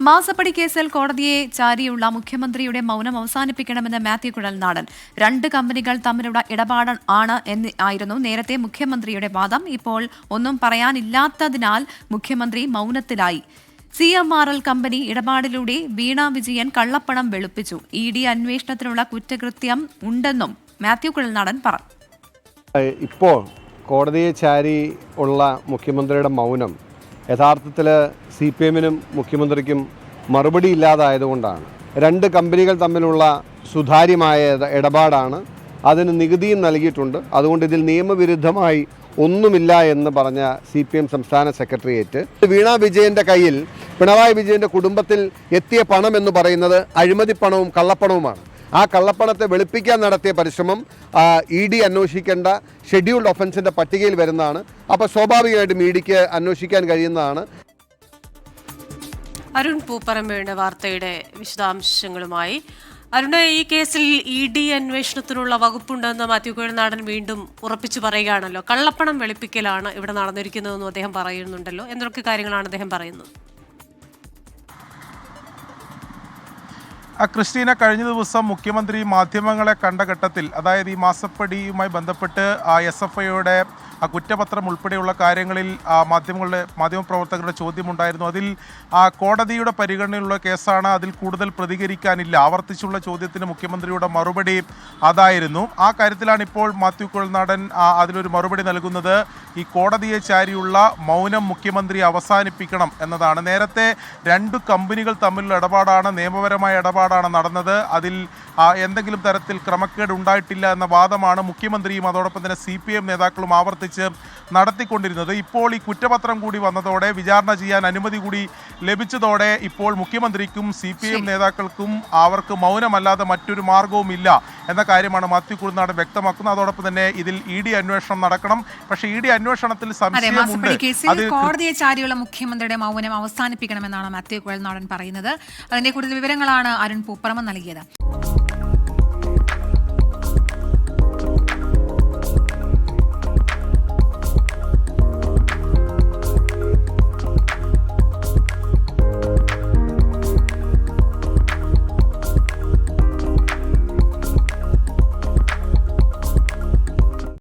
മാസപ്പടി കേസിൽ കോടതിയെ ചാരിയുള്ള മുഖ്യമന്ത്രിയുടെ മൗനം അവസാനിപ്പിക്കണമെന്ന് മാത്യു കുഴൽനാടൻ. രണ്ട് കമ്പനികൾ തമ്മിലുള്ള ഇടപാട് ആണ് എന്ന് ആയിരുന്നു നേരത്തെ മുഖ്യമന്ത്രിയുടെ വാദം. ഇപ്പോൾ ഒന്നും പറയാനില്ലാത്തതിനാൽ മുഖ്യമന്ത്രി മൗനത്തിലായി. C M R L company ഇടപാടിലൂടെ Veena Vijayan കള്ളപ്പണം വെളുപ്പിച്ചു. ഇ ഡി അന്വേഷണത്തിനുള്ള കുറ്റകൃത്യം ഉണ്ടെന്നും മാത്യു കുഴൽനാടൻ പറഞ്ഞു ഇപ്പോൾ കോടതിയെ ചാരി ഉള്ള മുഖ്യമന്ത്രിയുടെ മൗനം യഥാർത്ഥത്തിൽ സി പി എമ്മിനും മുഖ്യമന്ത്രിക്കും മറുപടി ഇല്ലാതായതുകൊണ്ടാണ്. രണ്ട് കമ്പനികൾ തമ്മിലുള്ള സുതാര്യമായ ഇടപാടാണ് അതിന് നികുതിയും നൽകിയിട്ടുണ്ട്. അതുകൊണ്ട് ഇതിൽ നിയമവിരുദ്ധമായി ഒന്നുമില്ല എന്ന് പറഞ്ഞ സി പി എം സംസ്ഥാന സെക്രട്ടേറിയറ്റ് വീണ വിജയന്റെ കയ്യിൽ പിണറായി വിജയന്റെ കുടുംബത്തിൽ എത്തിയ പണം എന്ന് പറയുന്നത് അഴിമതി പണവും കള്ളപ്പണവുമാണ്. ആ കള്ളപ്പണത്തെ വെളുപ്പിക്കാൻ നടത്തിയ പരിശ്രമം ഇ ഡി അന്വേഷിക്കേണ്ട ഷെഡ്യൂൾഡ് ഒഫൻസിന്റെ പട്ടികയിൽ വരുന്നതാണ്. അപ്പോൾ സ്വാഭാവികമായിട്ടും ഇ ഡിക്ക് അന്വേഷിക്കാൻ കഴിയുന്നതാണ്. അരുൺ പൂപ്പറമ്പയുടെ വാർത്തയുടെ വിശദാംശങ്ങളുമായി. അരുണ് ഈ കേസിൽ ഇ ഡി അന്വേഷണത്തിനുള്ള വകുപ്പുണ്ടെന്ന് മാത്യു കുഴനാടൻ വീണ്ടും ഉറപ്പിച്ചു പറയുകയാണല്ലോ. കള്ളപ്പണം വെളുപ്പിക്കലാണ് ഇവിടെ നടന്നിരിക്കുന്നതെന്നും അദ്ദേഹം പറയുന്നുണ്ടല്ലോ. എന്തൊക്കെ കാര്യങ്ങളാണ് അദ്ദേഹം പറയുന്നത്? ക്രിസ്റ്റീന കഴിഞ്ഞ ദിവസം മുഖ്യമന്ത്രി മാധ്യമങ്ങളെ കണ്ട ഘട്ടത്തിൽ അതായത് ഈ മാസപ്പടിയുമായി ബന്ധപ്പെട്ട് എസ് എഫ് ഐയുടെ ആ കുറ്റപത്രം ഉൾപ്പെടെയുള്ള കാര്യങ്ങളിൽ ആ മാധ്യമങ്ങളുടെ മാധ്യമപ്രവർത്തകരുടെ ചോദ്യമുണ്ടായിരുന്നു. അതിൽ ആ കോടതിയുടെ പരിഗണനയിലുള്ള കേസാണ് അതിൽ കൂടുതൽ പ്രതികരിക്കാനില്ല. ആവർത്തിച്ചുള്ള ചോദ്യത്തിന് മുഖ്യമന്ത്രിയുടെ മറുപടി അതായിരുന്നു. ആ കാര്യത്തിലാണ് ഇപ്പോൾ മാത്യു കുഴൽനാടൻ അതിലൊരു മറുപടി നൽകുന്നത്. ഈ കോടതിയെ ചാരിയുള്ള മൗനം മുഖ്യമന്ത്രി അവസാനിപ്പിക്കണം എന്നതാണ്. നേരത്തെ രണ്ട് കമ്പനികൾ തമ്മിലുള്ള ഇടപാടാണ് നിയമപരമായ ഇടപാടാണ് നടന്നത്. അതിൽ എന്തെങ്കിലും തരത്തിൽ ക്രമക്കേട് ഉണ്ടായിട്ടില്ല എന്ന വാദമാണ് മുഖ്യമന്ത്രിയും അതോടൊപ്പം തന്നെ സി പി എം നേതാക്കളും ആവർത്തിച്ച് നടത്തിക്കൊണ്ടിരുന്നത്. ഇപ്പോൾ ഈ കുറ്റപത്രം കൂടി വന്നതോടെ വിചാരണ ചെയ്യാൻ അനുമതി കൂടി ലഭിച്ചതോടെ ഇപ്പോൾ മുഖ്യമന്ത്രിക്കും സി പി എം നേതാക്കൾക്കും അവർക്ക് മൗനമല്ലാതെ മറ്റൊരു മാർഗവും ഇല്ല എന്ന കാര്യമാണ് മാത്യു കുഴുനാട് വ്യക്തമാക്കുന്നത്. അതോടൊപ്പം തന്നെ ഇതിൽ ഇ ഡി അന്വേഷണം നടക്കണം. പക്ഷേ ഇ ഡി അന്വേഷണത്തിൽ സംശയം സംശയമുണ്ട്. കോടതിയെ ചാരിയുള്ള മുഖ്യമന്ത്രിയുടെ മൗനം അവസാനിപ്പിക്കണമെന്നാണ് മാത്യു കുഴൽനാടൻ പറയുന്നത്. അതിന്റെ കൂടുതൽ വിവരങ്ങളാണ് അരുൺ പൂപ്പറമ നൽകിയത്